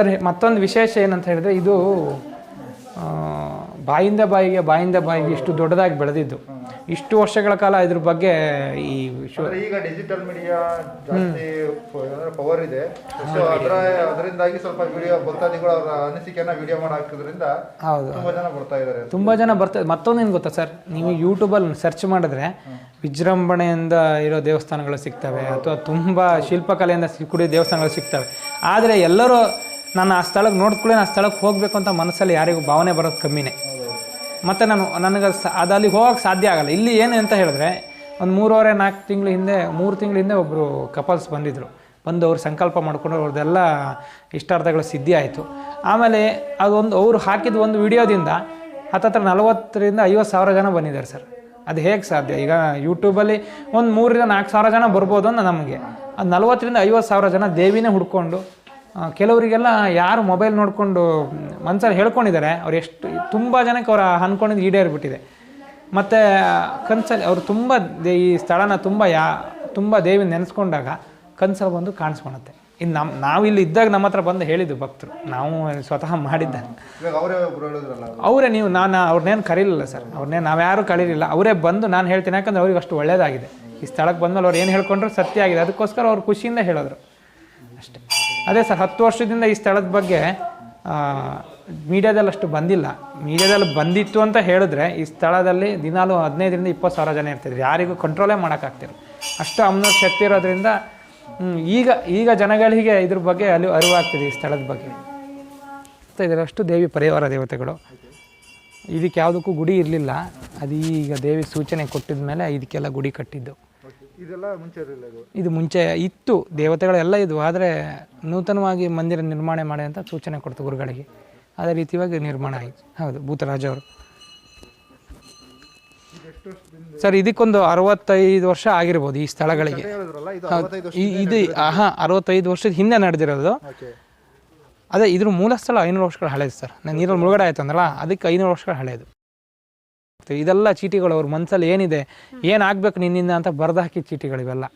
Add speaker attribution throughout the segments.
Speaker 1: Sir ಮತ್ತೊಂದು ವಿಶೇಷ ಏನಂತ ಹೇಳಿದ್ರೆ ಇದು ಬಾಯಿಂದ ಬಾಯಿಗೆ ಬಾಯಿಂದ ಬಾಯಿಗೆ ಇಷ್ಟು ದೊಡ್ಡದಾಗಿ ಬೆಳೆದಿದ್ದು. ಇಷ್ಟು ವರ್ಷಗಳ ಕಾಲ ಇದ್ರ ಬಗ್ಗೆ ಈ ವಿಶ್ವ
Speaker 2: ಈಗ ಡಿಜಿಟಲ್ ಮೀಡಿಯಾ ಜಾಸ್ತಿ ಪವರ್ ಇದೆ. ಸೊ ಅದರ ಅದರಿಂದಾಗಿ ಸ್ವಲ್ಪ ವಿಡಿಯೋ ಭಕ್ತಾದಿಗಳು ಅವರ ಅನಿಸಿಕೆಯನ್ನ ವಿಡಿಯೋ ಮಾಡಿ ಹಾಕೋದ್ರಿಂದ
Speaker 1: ಹೌದು.
Speaker 2: ತುಂಬಾ ಜನ ಬರ್ತಾ ಇದ್ದಾರೆ
Speaker 1: ತುಂಬಾ ಜನ ಬರ್ತಾರೆ ಮತ್ತೊಂದು ಏನು ಗೊತ್ತಾ ಸರ್? ನೀವು ಯೂಟ್ಯೂಬಲ್ಲಿ ಸರ್ಚ್ ಮಾಡಿದ್ರೆ ವಿಜೃಂಭಣೆಯಿಂದ ಇರೋ ದೇವಸ್ಥಾನಗಳು ಸಿಗ್ತವೆ ಅಥವಾ ತುಂಬ ಶಿಲ್ಪಕಲೆಯಿಂದ ಕುಡಿಯೋ ಕೂಡಿದ ದೇವಸ್ಥಾನಗಳು ಸಿಗ್ತವೆ. ಆದರೆ ಎಲ್ಲರೂ ನಾನು ಆ ಸ್ಥಳಕ್ಕೆ ನೋಡಿದ್ಕೂಡಲೇ ಆ ಸ್ಥಳಕ್ಕೆ ಹೋಗಬೇಕು ಅಂತ ಮನಸ್ಸಲ್ಲಿ ಯಾರಿಗೂ ಭಾವನೆ ಬರೋದು ಕಮ್ಮಿನೇ. ಮತ್ತು ನಾನು ನನಗೆ ಸ ಅದು ಅಲ್ಲಿ ಹೋಗೋಕ್ಕೆ ಸಾಧ್ಯ ಆಗಲ್ಲ. ಇಲ್ಲಿ ಏನು ಅಂತ ಹೇಳಿದ್ರೆ, ಒಂದು ಮೂರುವರೆ, ನಾಲ್ಕು ತಿಂಗಳ ಹಿಂದೆ, ಮೂರು ತಿಂಗಳ ಹಿಂದೆ ಒಬ್ಬರು ಕಪಲ್ಸ್ ಬಂದಿದ್ದರು ಬಂದು ಅವ್ರು ಸಂಕಲ್ಪ ಮಾಡಿಕೊಂಡು ಅವ್ರದ್ದೆಲ್ಲ ಇಷ್ಟಾರ್ಥಗಳು ಸಿದ್ಧಿ ಆಯಿತು. ಆಮೇಲೆ ಅದೊಂದು ಅವರು ಹಾಕಿದ ಒಂದು ವಿಡಿಯೋದಿಂದ ಹತ್ತತ್ರ ನಲವತ್ತರಿಂದ ಐವತ್ತು ಸಾವಿರ ಜನ ಬಂದಿದ್ದಾರೆ ಸರ್. ಅದು ಹೇಗೆ ಸಾಧ್ಯ? ಈಗ ಯೂಟ್ಯೂಬಲ್ಲಿ ಒಂದು ಮೂರರಿಂದ ನಾಲ್ಕು ಸಾವಿರ ಜನ ಬರ್ಬೋದು ಅಂತ ನಮಗೆ. ಅದು ನಲವತ್ತರಿಂದ ಐವತ್ತು ಸಾವಿರ ಜನ ದೇವಿನೇ ಹುಡ್ಕೊಂಡು ಕೆಲವರಿಗೆಲ್ಲ ಯಾರು ಮೊಬೈಲ್ ನೋಡಿಕೊಂಡು ಮನ್ಸಲ್ಲಿ ಹೇಳ್ಕೊಂಡಿದ್ದಾರೆ ಅವ್ರು ಎಷ್ಟು ತುಂಬ ಜನಕ್ಕೆ ಅವ್ರು ಅಂದ್ಕೊಂಡಿದ್ದು ಈಡೇರಿಬಿಟ್ಟಿದೆ. ಮತ್ತು ಕನ್ಸಲ್ಲಿ ಅವರು ತುಂಬ ದೇ ಈ ಸ್ಥಳನ ತುಂಬ ಯಾ ತುಂಬ ದೇವಿ ನೆನೆಸ್ಕೊಂಡಾಗ ಕನ್ಸಲ್ಲಿ ಬಂದು ಕಾಣಿಸ್ಕೊಳುತ್ತೆ ಇನ್ನು ನಮ್ಮ ನಾವಿಲ್ಲಿ ಇದ್ದಾಗ ನಮ್ಮ ಹತ್ರ ಬಂದು ಹೇಳಿದ್ದು ಭಕ್ತರು. ನಾವು ಸ್ವತಃ ಮಾಡಿದ್ದ
Speaker 2: ಇವಾಗ ಅವರೇ
Speaker 1: ನೀವು ನಾನು ಅವ್ರನ್ನೇನು ಕರೀಲಿಲ್ಲ ಸರ್. ಅವ್ರನ್ನೇ ನಾವ್ಯಾರು ಕರೀಲಿಲ್ಲ. ಅವರೇ ಬಂದು ನಾನು ಹೇಳ್ತೀನಿ ಯಾಕಂದ್ರೆ ಅವ್ರಿಗೆ ಅಷ್ಟು ಒಳ್ಳೇದಾಗಿದೆ. ಈ ಸ್ಥಳಕ್ಕೆ ಬಂದಮೇಲೆ ಅವ್ರು ಏನು ಹೇಳ್ಕೊಂಡ್ರು ಸತ್ಯ ಆಗಿದೆ. ಅದಕ್ಕೋಸ್ಕರ ಅವ್ರು ಖುಷಿಯಿಂದ ಹೇಳಿದ್ರು. ಅಷ್ಟೇ. ಅದೇ ಸರ್, ಹತ್ತು ವರ್ಷದಿಂದ ಈ ಸ್ಥಳದ ಬಗ್ಗೆ ಮೀಡಿಯಾದಲ್ಲಿ ಅಷ್ಟು ಬಂದಿಲ್ಲ. ಮೀಡಿಯಾದಲ್ಲಿ ಬಂದಿತ್ತು ಅಂತ ಹೇಳಿದ್ರೆ ಈ ಸ್ಥಳದಲ್ಲಿ ದಿನಾಲು ಹದಿನೈದರಿಂದ ಇಪ್ಪತ್ತು ಸಾವಿರ ಜನ ಇರ್ತಿದ್ರು. ಯಾರಿಗೂ ಕಂಟ್ರೋಲೇ ಮಾಡೋಕ್ಕಾಗ್ತಿಲ್ಲ. ಅಷ್ಟು ಅಮ್ನ ಶಕ್ತಿ ಇರೋದ್ರಿಂದ ಈಗ ಈಗ ಜನಗಳಿಗೆ ಇದ್ರ ಬಗ್ಗೆ ಅಲ್ಲಿ ಅರಿವಾಗ್ತಿದೆ ಈ ಸ್ಥಳದ ಬಗ್ಗೆ. ಮತ್ತು ಇದರಷ್ಟು ದೇವಿ ಪರಿವಾರ ದೇವತೆಗಳು. ಇದಕ್ಕೆ ಯಾವುದಕ್ಕೂ ಗುಡಿ ಇರಲಿಲ್ಲ. ಅದು ಈಗ ದೇವಿ ಸೂಚನೆ ಕೊಟ್ಟಿದ ಮೇಲೆ ಇದಕ್ಕೆಲ್ಲ ಗುಡಿ ಕಟ್ಟಿದ್ದು.
Speaker 2: ಇದೆಲ್ಲ ಮುಂಚೆ ಇರಲಿಲ್ಲ ಇದು.
Speaker 1: ಇದು ಮುಂಚೆ ಇತ್ತು. ದೇವತೆಗಳೆಲ್ಲ ಇದ್ವು. ಆದರೆ ನೂತನವಾಗಿ ಮಂದಿರ ನಿರ್ಮಾಣ ಮಾಡಿ ಅಂತ ಸೂಚನೆ ಕೊಡ್ತು ಗುರುಗಳಿಗೆ. ಅದೇ ರೀತಿಯಾಗಿ ನಿರ್ಮಾಣ ಆಯಿತು. ಹೌದು ಭೂತರಾಜ ಅವರು. ಸರ್ ಇದಕ್ಕೊಂದು ಅರವತ್ತೈದು ವರ್ಷ ಆಗಿರ್ಬೋದು ಈ ಸ್ಥಳಗಳಿಗೆ.
Speaker 2: ಇದು
Speaker 1: ಹಾ ಅರವತ್ತೈದು ವರ್ಷದ ಹಿಂದೆ ನಡೆದಿರೋದು. ಅದೇ ಇದ್ರ ಮೂಲ ಸ್ಥಳ ಐನೂರು ವರ್ಷಗಳ ಹಳೇದು ಸರ್. ನಾನು ನೀರಲ್ಲಿ ಮುಳುಗಡೆ ಆಯ್ತು ಅಂದ್ರಲ್ಲ ಅದಕ್ಕೆ ಐನೂರು ವರ್ಷಗಳ ಹಳೇದು. ಇದೆಲ್ಲ ಚೀಟಿಗಳು ಅವ್ರ ಮನಸ್ಸಲ್ಲಿ ಏನಿದೆ ಏನಾಗ್ಬೇಕು ನಿನ್ನಿಂದ ಅಂತ ಬರೆದು ಹಾಕಿ ಚೀಟಿಗಳು ಇವೆಲ್ಲ.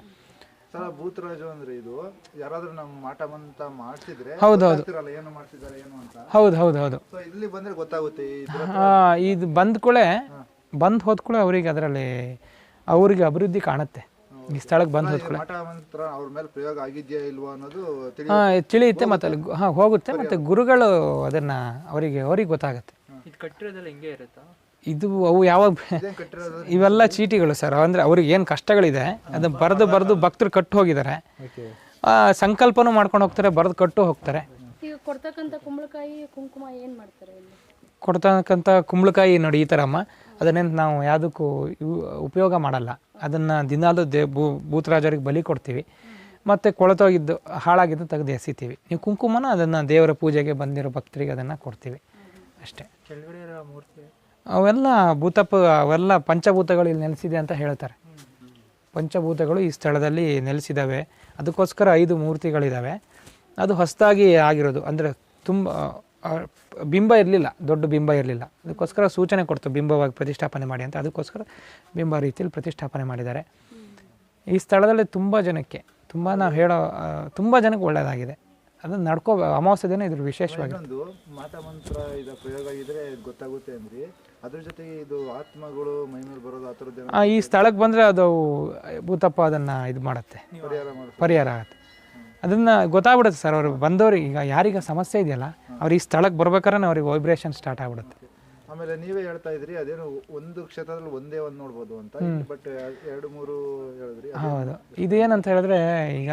Speaker 2: ಸರ್ ಭೂತರಾಜು ಅಂದ್ರೆ ಇದು ಯಾರಾದ್ರೂ ನಮ್ಮ ಮಾಟ ಮಂತ ಮಾಡ್ಸಿದ್ರೆ
Speaker 1: ಹೌದು, ಹೌದು.
Speaker 2: ಗೊತ್ತಾಗ್ತಿರಲ್ಲ ಏನು ಮಾಡ್ತಿದ್ದಾರೆ ಏನು ಅಂತ.
Speaker 1: ಹೌದು ಹೌದು ಹೌದು.
Speaker 2: ಸೊ ಇಲ್ಲಿ ಬಂದ್ರೆ ಗೊತ್ತಾಗುತ್ತೆ ಈ
Speaker 1: ಆ, ಇದು ಬಂದ ಕೂಡಲೇ ಬಂದು ಹೋದ್ಕೂಳೆ ಅವರಿಗೆ ಅದರಲ್ಲಿ ಅವ್ರಿಗೆ ಅಭಿವೃದ್ಧಿ ಕಾಣುತ್ತೆ. ಈ ಸ್ಥಳಕ್ಕೆ ಬಂದು ಹೋದ
Speaker 2: ಮಾಟ ಮಂತ್ರ ಅವ್ರ ಮೇಲೆ ಪ್ರಯೋಗ ಆಗಿದ್ಯಾ ಇಲ್ವಾ ಅನ್ನೋದು ತಿಳಿ
Speaker 1: ಹಾಂ ತಿಳಿಯುತ್ತೆ. ಮತ್ತು ಅಲ್ಲಿ ಹಾಂ ಹೋಗುತ್ತೆ ಮತ್ತೆ ಗುರುಗಳು ಅದನ್ನ ಅವರಿಗೆ ಅವ್ರಿಗೆ ಗೊತ್ತಾಗುತ್ತೆ.
Speaker 3: ಇದು ಕಟ್ಟಿರೋದೆಲ್ಲ ಹಿಂಗೆ ಇರುತ್ತಾ?
Speaker 1: ಇದು ಅವು ಯಾವಾಗ ಇವೆಲ್ಲ ಚೀಟಿಗಳು ಸರ್. ಅಂದರೆ ಅವ್ರಿಗೆ ಏನು ಕಷ್ಟಗಳಿದೆ ಅದನ್ನು ಬರೆದು ಬರೆದು ಭಕ್ತರು ಕಟ್ಟು ಹೋಗಿದ್ದಾರೆ.
Speaker 2: ಓಕೆ.
Speaker 1: ಆ, ಸಂಕಲ್ಪನೂ ಮಾಡ್ಕೊಂಡು ಹೋಗ್ತಾರೆ ಬರೆದು ಕಟ್ಟು ಹೋಗ್ತಾರೆ.
Speaker 4: ಕೊಡ್ತಕ್ಕಂಥ ಕುಂಬಳಕಾಯಿ ಕುಂಕುಮ ಏನು ಮಾಡ್ತಾರೆ ಇಲ್ಲಿ?
Speaker 1: ಕೊಡ್ತಕ್ಕಂಥ ಕುಂಬಳಕಾಯಿ ನೋಡಿ ಈ ಥರ ಅಮ್ಮ. ಅದನ್ನೇನು ನಾವು ಯಾವುದಕ್ಕೂ ಉಪಯೋಗ ಮಾಡಲ್ಲ. ಅದನ್ನು ದಿನಾಲು ದೇ ಭೂ ಭೂತರಾಜರಿಗೆ ಬಲಿ ಕೊಡ್ತೀವಿ. ಮತ್ತು ಕೊಳತೋಗಿದ್ದು ಹಾಳಾಗಿದ್ದು ತೆಗೆದು ಎಸಿತೀವಿ. ನೀವು ಕುಂಕುಮನ ಅದನ್ನು ದೇವರ ಪೂಜೆಗೆ ಬಂದಿರೋ ಭಕ್ತರಿಗೆ ಅದನ್ನು ಕೊಡ್ತೀವಿ. ಅಷ್ಟೇ.
Speaker 3: ಕೆಳಗಡೆ ಮೂರ್ತಿ
Speaker 1: ಅವೆಲ್ಲ ಭೂತಪ್ಪ ಅವೆಲ್ಲ ಪಂಚಭೂತಗಳು ಇಲ್ಲಿ ನೆಲೆಸಿದೆ ಅಂತ ಹೇಳ್ತಾರೆ. ಪಂಚಭೂತಗಳು ಈ ಸ್ಥಳದಲ್ಲಿ ನೆಲೆಸಿದ್ದಾವೆ ಅದಕ್ಕೋಸ್ಕರ ಐದು ಮೂರ್ತಿಗಳಿದ್ದಾವೆ ಅದು ಹೊಸದಾಗಿ ಆಗಿರೋದು. ಅಂದರೆ ತುಂಬ ಬಿಂಬ ಇರಲಿಲ್ಲ. ದೊಡ್ಡ ಬಿಂಬ ಇರಲಿಲ್ಲ. ಅದಕ್ಕೋಸ್ಕರ ಸೂಚನೆ ಕೊಡ್ತು. ಬಿಂಬವಾಗಿ ಪ್ರತಿಷ್ಠಾಪನೆ ಮಾಡಿ ಅಂತ. ಅದಕ್ಕೋಸ್ಕರ ಬಿಂಬ ರೀತಿಯಲ್ಲಿ ಪ್ರತಿಷ್ಠಾಪನೆ ಮಾಡಿದ್ದಾರೆ. ಈ ಸ್ಥಳದಲ್ಲಿ ತುಂಬ ಜನಕ್ಕೆ, ತುಂಬ ನಾವು ಹೇಳೋ ತುಂಬ ಜನಕ್ಕೆ ಒಳ್ಳೆಯದಾಗಿದೆ. ಅದನ್ನು ನಡ್ಕೋ ಅಮಾವಾಸ್ಯ ದಿನ ಇದ್ರ ವಿಶೇಷವಾಗಿ.
Speaker 2: ಒಂದು ಮಾತಾ ಮಂತ್ರ ಇದ ಪ್ರಯೋಗ ಇದ್ರೆ ಗೊತ್ತಾಗುತ್ತೆ ಅಂದ್ರಿ. ಅದ್ರ ಜೊತೆಗೆ ಇದು ಆತ್ಮಗಳು ಮೈ ಮೇಲೆ ಬರೋದು ಆ ಥರದ್ದು
Speaker 1: ಈ ಸ್ಥಳಕ್ಕೆ ಬಂದರೆ ಅದು ಭೂತಪ್ಪ ಅದನ್ನು ಇದು ಮಾಡುತ್ತೆ.
Speaker 2: ಪರಿಹಾರ
Speaker 1: ಆಗುತ್ತೆ. ಅದನ್ನು ಗೊತ್ತಾಗ್ಬಿಡುತ್ತೆ ಸರ್ ಅವ್ರು ಬಂದವ್ರಿಗೆ ಈಗ ಯಾರಿಗ ಸಮಸ್ಯೆ ಇದೆಯಲ್ಲ ಅವ್ರು ಈ ಸ್ಥಳಕ್ಕೆ ಬರ್ಬೇಕಾದ್ರೆ ಅವ್ರಿಗೆ ವೈಬ್ರೇಷನ್ ಸ್ಟಾರ್ಟ್ ಆಗ್ಬಿಡುತ್ತೆ.
Speaker 2: ಆಮೇಲೆ ನೀವೇ ಹೇಳ್ತಾ ಇದ್ರಿ ಅದೇನು ಒಂದು ಕ್ಷೇತ್ರದಲ್ಲಿ ಒಂದೇ ಒಂದು ನೋಡ್ಬೋದು ಅಂತ. ಬಟ್ ಎರಡು ಮೂರು ಹೇಳಿದ್ರಿ
Speaker 1: ಹೌದು. ಇದೇನಂತ ಹೇಳಿದ್ರೆ ಈಗ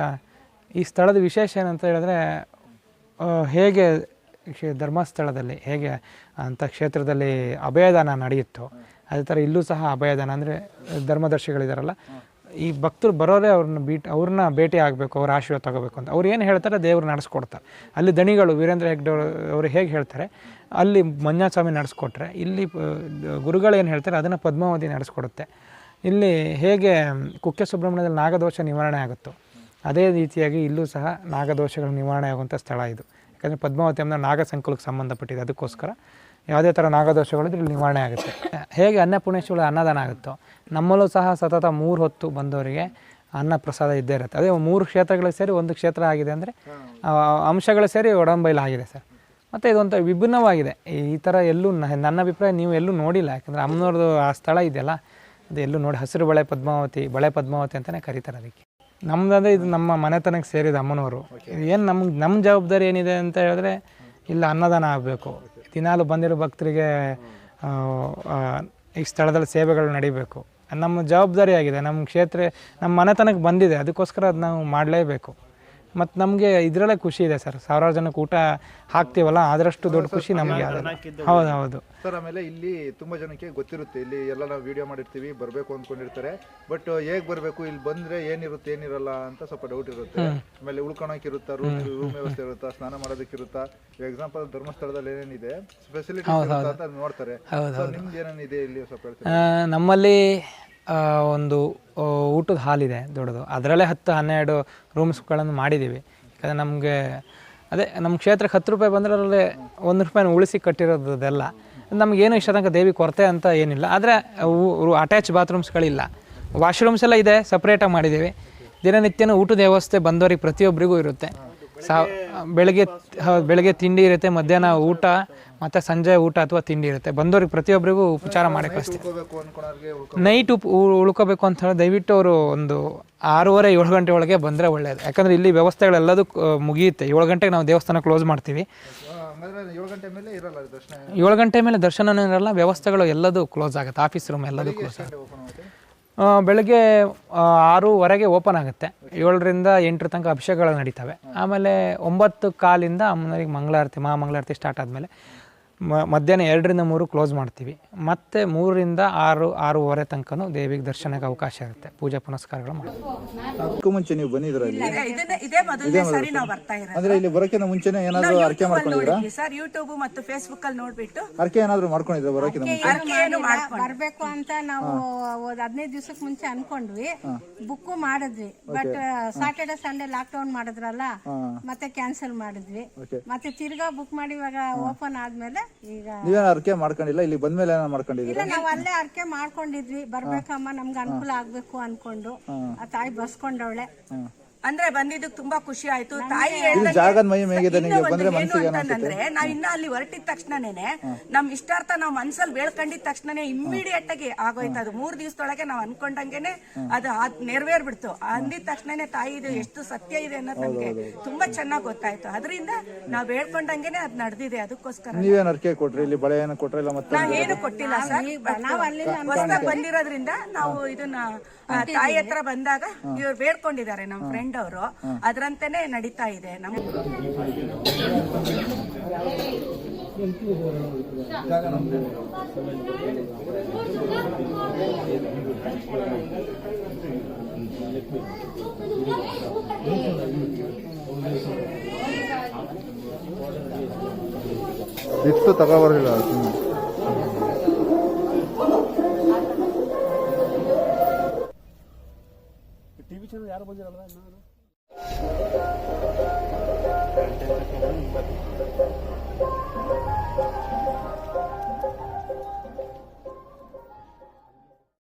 Speaker 1: ಈ ಸ್ಥಳದ ವಿಶೇಷ ಏನಂತ ಹೇಳಿದ್ರೆ ಹೇಗೆ ಧರ್ಮಸ್ಥಳದಲ್ಲಿ ಹೇಗೆ ಅಂಥ ಕ್ಷೇತ್ರದಲ್ಲಿ ಅಭಯದಾನ ನಡೆಯುತ್ತೋ, ಅದೇ ಥರ ಇಲ್ಲೂ ಸಹ ಅಭಯದಾನ ಅಂದರೆ ಧರ್ಮದರ್ಶಿಗಳಿದಾರಲ್ಲ, ಈ ಭಕ್ತರು ಬರೋರೇ ಅವ್ರನ್ನ ಬೀಟ್, ಅವ್ರನ್ನ ಭೇಟಿ ಆಗಬೇಕು, ಅವ್ರ ಆಶೀರ್ವಾದ ತಗೋಬೇಕು ಅಂತ. ಅವ್ರು ಏನು ಹೇಳ್ತಾರೆ, ದೇವರು ನಡೆಸ್ಕೊಡ್ತಾರೆ. ಅಲ್ಲಿ ದಣಿಗಳು, ವೀರೇಂದ್ರ ಹೆಗ್ಡೆ ಅವರು ಹೇಗೆ ಹೇಳ್ತಾರೆ, ಅಲ್ಲಿ ಮಂಜಾಸ್ವಾಮಿ ಸ್ವಾಮಿ ನಡೆಸ್ಕೊಟ್ರೆ, ಇಲ್ಲಿ ಗುರುಗಳು ಏನು ಹೇಳ್ತಾರೆ, ಅದನ್ನು ಪದ್ಮಾವತಿ ನಡೆಸ್ಕೊಡುತ್ತೆ. ಇಲ್ಲಿ ಹೇಗೆ ಕುಕ್ಕೆ ಸುಬ್ರಹ್ಮಣ್ಯದಲ್ಲಿ ನಾಗದೋಷ ನಿವಾರಣೆ ಆಗುತ್ತೋ ಅದೇ ರೀತಿಯಾಗಿ ಇಲ್ಲೂ ಸಹ ನಾಗದೋಷಗಳು ನಿವಾರಣೆ ಆಗುವಂಥ ಸ್ಥಳ ಇದು. ಯಾಕಂದರೆ ಪದ್ಮಾವತಿ ಅಂದರೆ ನಾಗ ಸಂಕುಲಕ್ಕೆ ಸಂಬಂಧಪಟ್ಟಿದೆ. ಅದಕ್ಕೋಸ್ಕರ ಯಾವುದೇ ಥರ ನಾಗದೋಷಗಳು ಇಲ್ಲಿ ನಿವಾರಣೆ ಆಗುತ್ತೆ. ಹೇಗೆ ಅನ್ನಪೂರ್ಣೇಶ್ವರ ಅನ್ನದಾನ ಆಗುತ್ತೋ, ನಮ್ಮಲ್ಲೂ ಸಹ ಸತತ ಮೂರು ಹೊತ್ತು ಬಂದವರಿಗೆ ಅನ್ನ ಪ್ರಸಾದ ಇದ್ದೇ ಇರುತ್ತೆ. ಅದೇ ಮೂರು ಕ್ಷೇತ್ರಗಳು ಸೇರಿ ಒಂದು ಕ್ಷೇತ್ರ ಆಗಿದೆ ಅಂದರೆ ಅಂಶಗಳು ಸೇರಿ ಒಡಂಬೈಲು ಆಗಿದೆ ಸರ್. ಮತ್ತು ಇದೊಂಥರ ವಿಭಿನ್ನವಾಗಿದೆ. ಈ ಥರ ಎಲ್ಲೂ ನನ್ನ ಅಭಿಪ್ರಾಯ ನೀವು ಎಲ್ಲೂ ನೋಡಿಲ್ಲ. ಯಾಕಂದರೆ ಅಮ್ಮನವ್ರದ್ದು ಆ ಸ್ಥಳ ಇದೆಯಲ್ಲ, ಅದು ಎಲ್ಲೂ ನೋಡಿ ಹಸಿರು ಬಳೆ ಪದ್ಮಾವತಿ ಬಳೆ ಪದ್ಮಾವತಿ ಅಂತಲೇ ಕರೀತಾರೆ ಅದಕ್ಕೆ. ನಮ್ದಂದ್ರೆ ಇದು ನಮ್ಮ ಮನೆತನಕ್ಕೆ ಸೇರಿದ ಅಮ್ಮನವರು. ಏನು ನಮ್ಗೆ ನಮ್ಮ ಜವಾಬ್ದಾರಿ ಏನಿದೆ ಅಂತ ಹೇಳಿದ್ರೆ ಇಲ್ಲ ಅನ್ನದಾನ ಆಗಬೇಕು. ದಿನಾಲು ಬಂದಿರೋ ಭಕ್ತರಿಗೆ ಈ ಸ್ಥಳದಲ್ಲಿ ಸೇವೆಗಳು ನಡಿಬೇಕು. ನಮ್ಮ ಜವಾಬ್ದಾರಿ ಆಗಿದೆ. ನಮ್ಮ ಕ್ಷೇತ್ರ ನಮ್ಮ ಮನೆತನಕ್ಕೆ ಬಂದಿದೆ. ಅದಕ್ಕೋಸ್ಕರ ಅದು ನಾವು ಮಾಡಲೇಬೇಕು. ಮತ್ತು ನಮಗೆ ಇದರಲ್ಲೇ ಖುಷಿ ಇದೆ ಸರ್. ಸಾವಿರಾರು ಜನಕ್ಕೆ ಊಟ ಹಾಕ್ತೀವಲ್ಲ ಅದರಷ್ಟು ದೊಡ್ಡ ಖುಷಿ ನಮಗೆ ಹೌದು ಹೌದು.
Speaker 2: ಸರ್ ಆಮೇಲೆ ಇಲ್ಲಿ ತುಂಬಾ ಜನಕ್ಕೆ ಗೊತ್ತಿರುತ್ತೆ. ಇಲ್ಲಿ ಎಲ್ಲ ನಾವು ವಿಡಿಯೋ ಮಾಡಿರ್ತೀವಿ ಬರಬೇಕು ಅಂದ್ಕೊಂಡಿರ್ತಾರೆ ಬಟ್ ಹೇಗ್ ಬರಬೇಕು ಇಲ್ಲಿ ಬಂದ್ರೆ ಏನಿರುತ್ತೆ ಏನಿರಲ್ಲ ಅಂತ ಸ್ವಲ್ಪ ಡೌಟ್ ಇರುತ್ತೆ. ಆಮೇಲೆ ಉಳ್ಕೊಳಕ್ ಇರುತ್ತಾ ರೂಮ್ ರೂಮ್ ವ್ಯವಸ್ಥೆ ಇರುತ್ತಾ ಸ್ನಾನ ಮಾಡೋದಕ್ಕೆ ಇರುತ್ತಾ ಎಕ್ಸಾಂಪಲ್ ಧರ್ಮಸ್ಥಳದಲ್ಲಿ ಏನೇನಿದೆ ಫೆಸಿಲಿಟಿ ಅಂತ ನೋಡ್ತಾರೆ. ನಿಮ್ದು ಏನೇನಿದೆ ಇಲ್ಲಿ ಸ್ವಲ್ಪ
Speaker 1: ನಮ್ಮಲ್ಲಿ ಒಂದು ಊಟದ ಹಾಲಿದೆ ದೊಡ್ಡದು. ಅದರಲ್ಲೇ ಹತ್ತು, ಹನ್ನೆರಡು ರೂಮ್ಸ್ಗಳನ್ನು ಮಾಡಿದ್ದೀವಿ. ಯಾಕಂದರೆ ನಮಗೆ, ಅದೇ ನಮ್ಮ ಕ್ಷೇತ್ರಕ್ಕೆ ಹತ್ತು ರೂಪಾಯಿ ಬಂದರೆ ಅದರಲ್ಲಿ ಒಂದು ರೂಪಾಯಿನ ಉಳಿಸಿ ಕಟ್ಟಿರೋದು ಅದೆಲ್ಲ ನಮಗೇನು ಇಷ್ಟ ತನಕ ದೇವಿ ಕೊರತೆ ಅಂತ ಏನಿಲ್ಲ. ಆದರೆ ಅಟ್ಯಾಚ್ ಬಾತ್ರೂಮ್ಸ್ಗಳಿಲ್ಲ ವಾಶ್ರೂಮ್ಸ್ ಎಲ್ಲ ಇದೆ ಸಪ್ರೇಟಾಗಿ ಮಾಡಿದ್ದೀವಿ. ದಿನನಿತ್ಯನೂ ಊಟದ ವ್ಯವಸ್ಥೆ ಬಂದವರಿಗೆ ಪ್ರತಿಯೊಬ್ಬರಿಗೂ ಇರುತ್ತೆ. ಸಾ, ಬೆಳಗ್ಗೆ ಬೆಳಗ್ಗೆ ತಿಂಡಿ ಇರುತ್ತೆ, ಮಧ್ಯಾಹ್ನ ಊಟ, ಮತ್ತು ಸಂಜೆ ಊಟ ಅಥವಾ ತಿಂಡಿ ಇರುತ್ತೆ. ಬಂದವ್ರಿಗೆ ಪ್ರತಿಯೊಬ್ಬರಿಗೂ ಉಪಚಾರ ಮಾಡಿ ಕಳಿಸ್ತೀವಿ ನೈಟ್ ಉಪ್ ಉಳ್ಕೋಬೇಕು ಅಂತ ಹೇಳಿ ದಯವಿಟ್ಟು ಅವರು ಒಂದು ಆರೂವರೆ, ಏಳು ಗಂಟೆ ಒಳಗೆ ಬಂದರೆ ಒಳ್ಳೆಯದು ಯಾಕಂದರೆ ಇಲ್ಲಿ ವ್ಯವಸ್ಥೆಗಳೆಲ್ಲದೂ ಮುಗಿಯುತ್ತೆ. ಏಳು ಗಂಟೆಗೆ ನಾವು ದೇವಸ್ಥಾನ ಕ್ಲೋಸ್ ಮಾಡ್ತೀವಿ.
Speaker 2: ಏಳು ಗಂಟೆ ಮೇಲೆ ಇರಲ್ಲ ದರ್ಶನ
Speaker 1: ಇರಲ್ಲ ವ್ಯವಸ್ಥೆಗಳು ಎಲ್ಲದೂ ಕ್ಲೋಸ್ ಆಗುತ್ತೆ. ಆಫೀಸ್ ರೂಮ್ ಎಲ್ಲದೂ ಕ್ಲೋಸ್ ಆಗುತ್ತೆ. ಬೆಳಗ್ಗೆ ಆರೂವರೆಗೆ ಓಪನ್ ಆಗುತ್ತೆ. ಏಳರಿಂದ ಎಂಟರ ತನಕ ಅಭಿಷೇಕಗಳು ನಡೀತವೆ. ಆಮೇಲೆ ಒಂಬತ್ತು ಕಾಲಿಂದ ಅಮ್ಮನವರಿಗೆ ಮಂಗಳಾರತಿ, ಮಹಾಮಂಗಳಾರತಿ ಸ್ಟಾರ್ಟ್ ಆದಮೇಲೆ. ಮ ಮಧ್ಯಾಹ್ನ ಎರಡರಿಂದ ಮೂರು ಕ್ಲೋಸ್ ಮಾಡ್ತೀವಿ. ಮತ್ತೆ ಮೂರರಿಂದ ಆರು ಆರೂವರೆ ತನಕನೂ ದೇವಿಗೆ ದರ್ಶನಕ್ಕೆ ಅವಕಾಶ ಇರುತ್ತೆ. ಪೂಜಾ ಪುನಸ್ಕಾರಗಳು ಮಾಡ್ತೀವಿ
Speaker 2: ಅದಕ್ಕೂ ಮುಂಚೆ ನೀವು ಬಂದಿದ್ರ ಇಲ್ಲಿ?
Speaker 5: ಇದನ್ನ ಇದೇ ಮೊದಲನೇ ಸಾರಿ ನಾವು ಬರ್ತಾ ಇರೋದು.
Speaker 2: ಅಂದ್ರೆ ಇಲ್ಲಿ ಬರೋಕ್ಕಿಂತ ಮುಂಚೆನೆ ಏನಾದ್ರು ಅರ್ಕೆ ಮಾಡ್ಕೊಂಡಿದ್ರಾ
Speaker 5: ಸರ್ ಯೂಟ್ಯೂಬ್ ಮತ್ತು ಫೇಸ್ಬುಕ್ ಅಲ್ಲಿ ನೋಡ್ಬಿಟ್ಟು.
Speaker 2: ಅರ್ಕೆ ಏನಾದ್ರು ಮಾಡ್ಕೊಂಡಿದ್ರ ಬರೋಕ್ಕಿಂತ ಮುಂಚೆ?
Speaker 6: ಬರ್ಬೇಕು ಅಂತ ನಾವು ಒಂದ್ ಹದಿನೈದು ದಿವಸಕ್ಕೆ ಮುಂಚೆ ಅನ್ಕೊಂಡ್ವಿ. ಬುಕ್ ಮಾಡಿದ್ವಿ. But Saturday Sunday lockdown ಮಾಡಿದ್ರಲ್ಲ ಮತ್ತೆ ಕ್ಯಾನ್ಸಲ್ ಮಾಡಿದ್ವಿ. ಮತ್ತೆ ತಿರ್ಗಾ ಬುಕ್ ಮಾಡಿ ಇವಾಗ ಓಪನ್ ಆದ್ಮೇಲೆ
Speaker 2: ನೀವೇನು ಅರ್ಕೆ ಮಾಡ್ಕೊಂಡಿಲ್ಲ? ಇಲ್ಲಿ ಬಂದ್ಮೇಲೆ ಏನೋ ಮಾಡ್ಕೊಂಡಿದ್ದೀರಾ?
Speaker 6: ನಾವ್ ನಾವು ಅಲ್ಲೇ ಅರ್ಕೆ ಮಾಡ್ಕೊಂಡಿದ್ವಿ. ಬರ್ಬೇಕಮ್ಮ ನಮ್ಗೆ ಅನುಕೂಲ ಆಗ್ಬೇಕು ಅನ್ಕೊಂಡು. ಆ ತಾಯಿ ಬಸ್ಕೊಂಡವಳೆ.
Speaker 5: ಅಂದ್ರೆ ಬಂದಿದ್ದಕ್ಕೆ ತುಂಬಾ ಖುಷಿ ಆಯ್ತು. ತಾಯಿ
Speaker 2: ಜಾಗದ ಮೈ ಹೇಗಿದೆ ನಿಮಗೆ? ಬಂದ್ರೆ
Speaker 5: ಏನು
Speaker 2: ಮನಸ್ಸಿಗೆ ಏನೋ
Speaker 5: ಅಂತಂದ್ರೆ ನಾವ್ ಇನ್ನ ಅಲ್ಲಿ ಹೊರಟಿದ ತಕ್ಷಣನೇ ನಮ್ ಇಷ್ಟಾರ್ಥ ನಾವ್ ಮನ್ಸಲ್ಲಿ ಬೇಳ್ಕೊಂಡಿದ ತಕ್ಷಣನೇ ಇಮ್ಮಿಡಿಯೇಟ್ ಆಗಿ ಆಗೋಯ್ತು. ಅದು ಮೂರ್ ದಿವಸದೊಳಗೆ ನಾವ್ ಅನ್ಕೊಂಡಂಗೆನೆ ಅದು ನೆರವೇರ್ ನೆರವೇರ್ಬಿಡ್ತು. ಅಂದಿದ ತಕ್ಷಣನೇ ತಾಯಿ ಇದು ಎಷ್ಟು ಸತ್ಯ ಇದೆ ಅನ್ನೋದು ನಮ್ಗೆ ತುಂಬಾ ಚೆನ್ನಾಗ್ ಗೊತ್ತಾಯ್ತು. ಅದರಿಂದ ನಾವ್ ಹೇಳ್ಕೊಂಡಂಗೆನೆ ಅದ್ ನಡೆದಿದೆ. ಅದಕ್ಕೋಸ್ಕರ
Speaker 2: ನೀವೇನು ಅರ್ಕೆ ಕೊಟ್ರಿ? ಇಲ್ಲಿ ಬಳೆ ಏನೋ ಕೊಟ್ರಿ ಇಲ್ಲ ಮತ್ತೆ
Speaker 5: ನಾವ್ ಏನು ಕೊಟ್ಟಿಲ್ಲ ಸರ್. ಹೊಸದಾಗಿ ಬಂದಿರೋದ್ರಿಂದ ನಾವು ಇದನ್ನ ತಾಯಿ ಹತ್ರ ಬಂದಾಗ ಇವ್ರು ಬೇಡ್ಕೊಂಡಿದ್ದಾರೆ ನಮ್ ಫ್ರೆಂಡ್ ಅವರು ಅದರಂತೆನೆ ನಡೀತಾ ಇದೆ. ನಮ್ಮ
Speaker 2: ಇತ್ತು ತಗೋಬರ್ಲಿಲ್ಲ
Speaker 7: ಪಿಕ್ಚರ್ ಯಾರು ಬಂದಿರಲ್ಲ ಇನ್ನೂ Thank you.